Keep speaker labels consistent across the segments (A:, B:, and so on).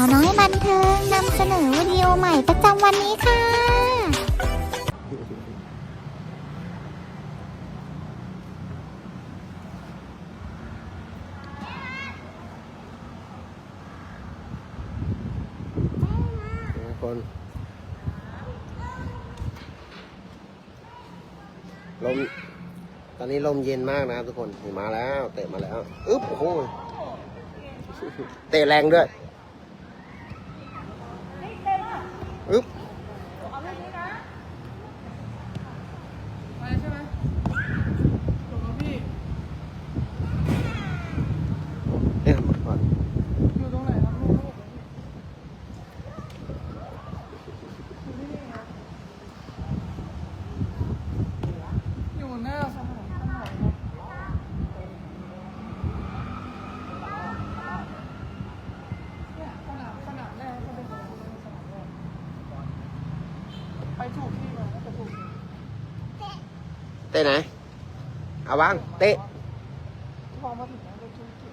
A: าวน้อยบันเทิงนำเสนอวิดีโอใหม่ประจำวันนี้ค่ะ
B: ทุกคน ลม ตอนนี้ลมเย็นมากนะครับทุกคนมาแล้ว เตะมาแล้ว อึ๊บโอ้โหเตะแรงด้วย อึ๊บ
C: ไปใช่ไหมจบแล้วพี่
B: เนี่ยมาก่อน
C: อยู่ตรงไหนครับลูกอยู่นี่ครับอยู่หน้าสนามข้างหลังครับเนี่ยสนามสนามแรกก็เป็นของคุณสนามแรก ไปถูกที่มาก็จะถูกที่
B: เตะไหน เอาวาง เตะ
C: พอมาถึงแล้วก็ถูกที่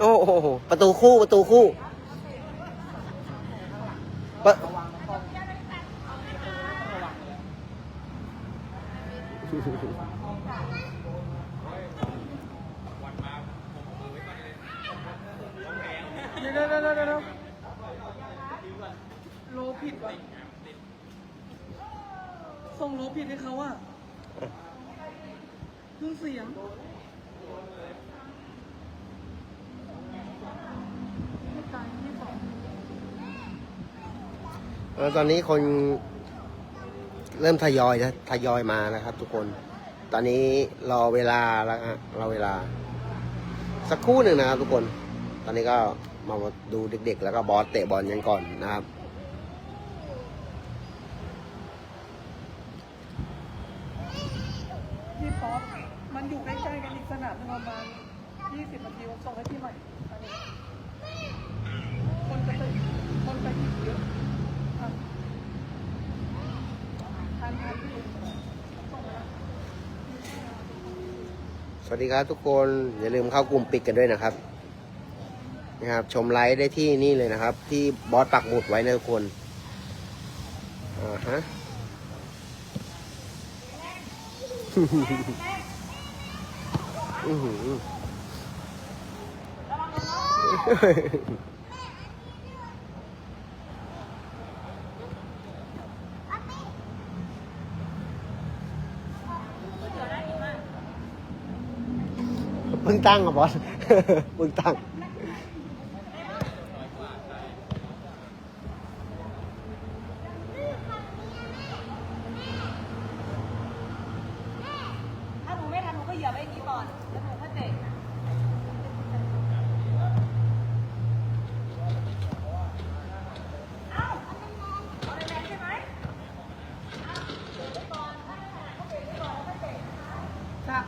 B: โอ้โห ประตูคู่ ประตูคู่
C: เดี๋ยวเดี๋ยวเดี๋ยวเดี๋ยวโลผิดว่ะส่งโลผิดให้เขาอะเครื่องเสียงไม่ตายที่สอง
B: เออตอนนี้คน เริ่มทยอยนะทยอยมานะครับ ทุกคน ตอนนี้รอเวลาแล้วฮะรอเวลา สักครู่หนึ่งนะครับ ทุกคน ตอนนี้ก็มาดูเด็ก ๆ แล้วก็บอสเตะบอลกันก่อนนะครับ
C: พี่ป๊อปมันอยู่ใกล้ๆกันอีกสนามประมาณ20นาทีผมส่งให้พี่ใหม่อันนี้คนจะไปคนไปอีกเยอะอะทันทันพี่ส่งไปแล้ว
B: สวัสดีครับทุกคนอย่าลืมเข้ากลุ่มปิดกันด้วยนะครับนะครับ ชมไลฟ์ได้ที่นี่เลยนะครับ ที่บอสปักหมุดไว้นะทุกคนอ่าฮะอือหือ เพิ่งตั้งอะบอสเพิ่งตั้ง
D: ถ้าหนูไม่ทันหนูก็เหยียบไอ้นี้ก่อน แล้วหนูค่อยเตะเอ้าเอาแรงๆใช่ไหม
C: จ้ะ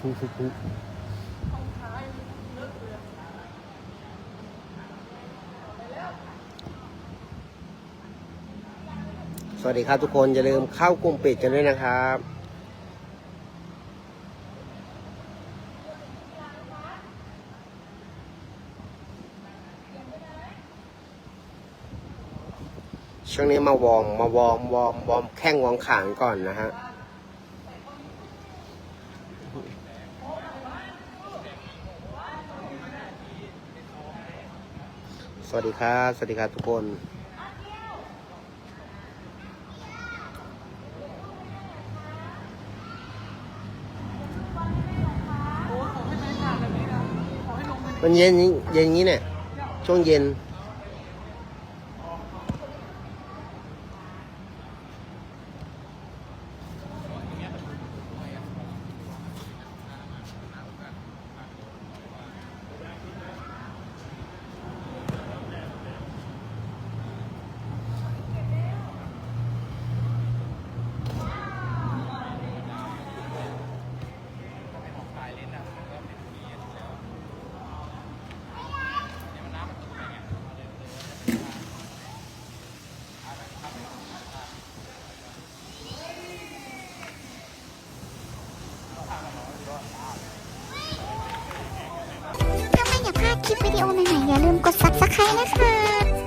B: สวัสดีครับทุกคน อย่าลืมเข้ากลุ่มปิดกันด้วยนะครับ ช่วงนี้มาวอร์มมาวอร์มวอร์มวอร์มแข้งวอร์มขางก่อนนะฮะ สวัสดีครับ สวัสดีครับทุกคน
C: โอ้ขอให้ไม่ผ่านแบบนี้นะขอให้ลงไปใน
B: มันเย็นอย่างเย็นอย่างนี้เนี่ย ช่วงเย็น
C: เค
A: ลิปวิดีโอใหม่ๆอย่าลืมกด subscribe นะคะ